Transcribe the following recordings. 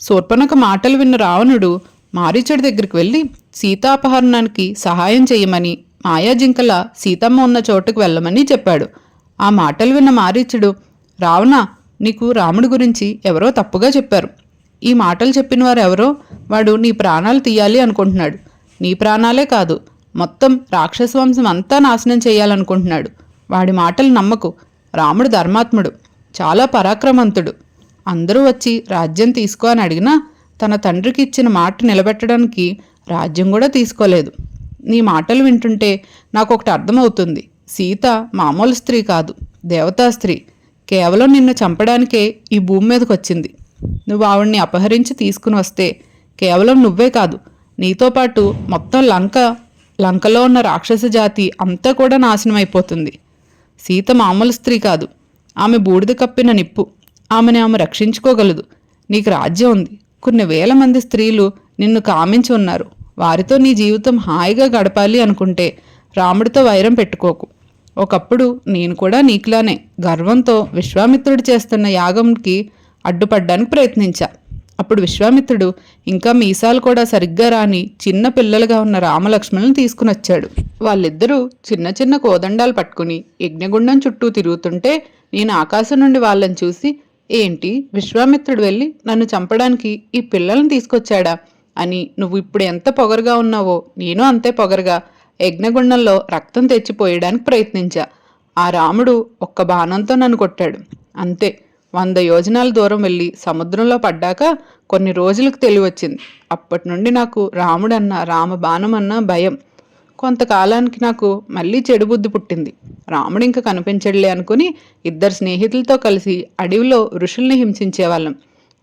శూర్పణక మాటలు విన్న రావణుడు మారీచుడి దగ్గరికి వెళ్ళి సీతాపహరణానికి సహాయం చేయమని మాయాజింకల సీతమ్మ ఉన్న చోటుకు వెళ్ళమని చెప్పాడు. ఆ మాటలు విన్న మారీచుడు రావణ నీకు రాముడి గురించి ఎవరో తప్పుగా చెప్పారు. ఈ మాటలు చెప్పిన వారు ఎవరో? వాడు నీ ప్రాణాలు తీయాలి అనుకుంటున్నాడు. నీ ప్రాణాలే కాదు మొత్తం రాక్షస వంశం అంతా నాశనం చేయాలనుకుంటున్నాడు. వాడి మాటలు నమ్మకు. రాముడు ధర్మాత్ముడు చాలా పరాక్రమంతుడు. అందరూ వచ్చి రాజ్యం తీసుకో అని అడిగినా తన తండ్రికి ఇచ్చిన మాట నిలబెట్టడానికి రాజ్యం కూడా తీసుకోలేదు. నీ మాటలు వింటుంటే నాకు ఒకటి అర్థమవుతుంది. సీత మామూలు స్త్రీ కాదు దేవతా స్త్రీ. కేవలం నిన్ను చంపడానికే ఈ భూమి మీదకి వచ్చింది నువ్వు ఆవిడ్ని అపహరించి తీసుకుని వస్తే కేవలం నువ్వే కాదు నీతో పాటు మొత్తం లంక లంకలో ఉన్న రాక్షస జాతి అంతా కూడా నాశనం అయిపోతుంది సీత మామూలు స్త్రీ కాదు ఆమె బూడిద కప్పిన నిప్పు. ఆమెని ఆమె రక్షించుకోగలదు. నీకు రాజ్యం ఉంది. కొన్ని వేల మంది స్త్రీలు నిన్ను కామించి ఉన్నారు. వారితో నీ జీవితం హాయిగా గడపాలి అనుకుంటే రాముడితో వైరం పెట్టుకోకు. ఒకప్పుడు నేను కూడా నీకులానే గర్వంతో విశ్వామిత్రుడు చేస్తున్న యాగంకి అడ్డుపడ్డానికి ప్రయత్నించా. అప్పుడు విశ్వామిత్రుడు ఇంకా మీసాలు కూడా సరిగ్గా రాని చిన్న పిల్లలుగా ఉన్న రామలక్ష్మణులను తీసుకుని వచ్చాడు. వాళ్ళిద్దరూ చిన్న చిన్న కోదండాలు పట్టుకుని యజ్ఞగుండం చుట్టూ తిరుగుతుంటే నేను ఆకాశం నుండి వాళ్ళని చూసి ఏంటి? విశ్వామిత్రుడు వెళ్ళి నన్ను చంపడానికి ఈ పిల్లల్ని తీసుకొచ్చాడా? అని నువ్వు ఇప్పుడు ఎంత పొగరుగా ఉన్నావో నేను అంతే పొగరుగా. యజ్ఞగుండంలో రక్తం తెచ్చిపోయడానికి ప్రయత్నించా. ఆ రాముడు ఒక్క బాణంతో నన్ను కొట్టాడు. అంతే. వంద యోజనాల దూరం వెళ్ళి సముద్రంలో పడ్డాక కొన్ని రోజులకు తెలివచ్చింది. అప్పటి నుండి నాకు రాముడన్న రామ బాణం అన్న భయం. కొంతకాలానికి నాకు మళ్ళీ చెడు బుద్ధి పుట్టింది. రాముడు ఇంకా కనిపించడులే అనుకుని ఇద్దరు స్నేహితులతో కలిసి అడవిలో ఋషుల్ని హింసించేవాళ్ళం.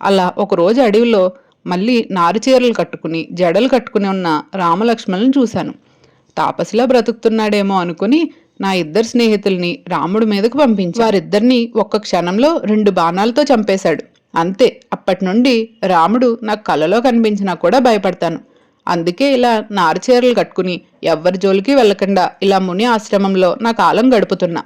అలా ఒకరోజు అడవిలో మళ్ళీ నారు చీరలు కట్టుకుని జడలు కట్టుకుని ఉన్న రామలక్ష్మణులను చూశాను. తాపసిలా బ్రతుకుతున్నాడేమో అనుకుని నా ఇద్దరు స్నేహితుల్ని రాముడి మీదకు పంపించి. వారిద్దరిని ఒక్క క్షణంలో రెండు బాణాలతో చంపేశాడు. అంతే అప్పటి నుండి రాముడు నాకు కలలో కనిపించినా కూడా భయపడతాను. అందుకే ఇలా నారచీరలు కట్టుకుని ఎవ్వరి జోలికి వెళ్ళకుండా ఇలా ముని ఆశ్రమంలో నా కాలం గడుపుతున్నా.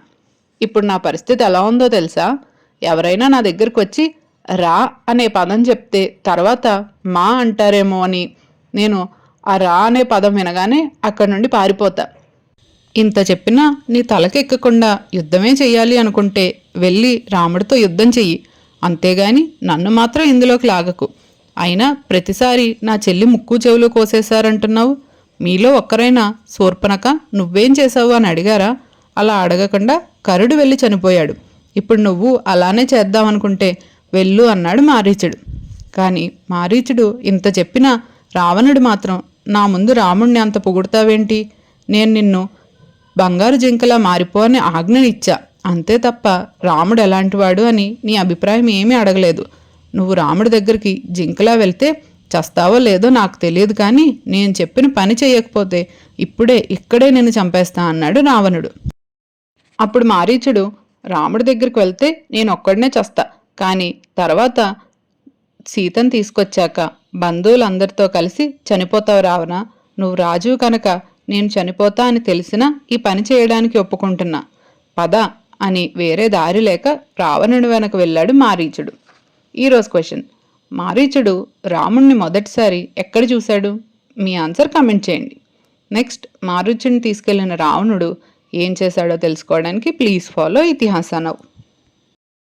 ఇప్పుడు నా పరిస్థితి ఎలా ఉందో తెలుసా? ఎవరైనా నా దగ్గరకు వచ్చి రా అనే పదం చెప్తే తర్వాత మా అంటారేమో అని నేను ఆ రా అనే పదం వినగానే అక్కడి నుండి పారిపోతా. ఇంత చెప్పినా నీ తలకెక్కకుండా యుద్ధమే చెయ్యాలి అనుకుంటే వెళ్ళి రాముడితో యుద్ధం చెయ్యి. అంతేగాని నన్ను మాత్రం ఇందులోకి లాగకు. అయినా ప్రతిసారి నా చెల్లి ముక్కు చెవులు కోసేశారంటున్నావు? మీలో ఒక్కరైనా శూర్పణక నువ్వేం చేసావు అని అడిగారా? అలా అడగకుండా కరుడు వెళ్ళి చనిపోయాడు. ఇప్పుడు నువ్వు అలానే చేద్దామనుకుంటే వెళ్ళు అన్నాడు మారీచుడు. కానీ మారీచుడు ఇంత చెప్పినా రావణుడు మాత్రం నా ముందు రాముణ్ణి అంత పొగుడతావేంటి? నేను నిన్ను బంగారు జింకలా మారిపో అని ఆజ్ఞనిచ్చా. అంతే తప్ప రాముడు ఎలాంటివాడు అని నీ అభిప్రాయం ఏమీ అడగలేదు. నువ్వు రాముడి దగ్గరికి జింకలా వెళ్తే చస్తావో లేదో నాకు తెలియదు కానీ నేను చెప్పిన పని చేయకపోతే ఇప్పుడే ఇక్కడే నేను చంపేస్తా అన్నాడు రావణుడు. అప్పుడు మారీచుడు రాముడి దగ్గరికి వెళ్తే నేను ఒక్కడనే చస్తా కానీ తర్వాత సీతను తీసుకొచ్చాక బంధువులందరితో కలిసి చనిపోతావు రావణ నువ్వు రాజు కనుక నేను చనిపోతా అని తెలిసినా ఈ పని చేయడానికి ఒప్పుకుంటున్నా. పద అని వేరే దారి లేక రావణుడి వెనక వెళ్ళాడు మారీచుడు. ఈరోజు క్వశ్చన్ మారీచుడు రాముణ్ణి మొదటిసారి ఎక్కడ చూశాడు? మీ ఆన్సర్ కమెంట్ చేయండి. నెక్స్ట్ మారీచుడిని తీసుకెళ్ళిన రావణుడు ఏం చేశాడో తెలుసుకోవడానికి ప్లీజ్ ఫాలో ఇతిహాస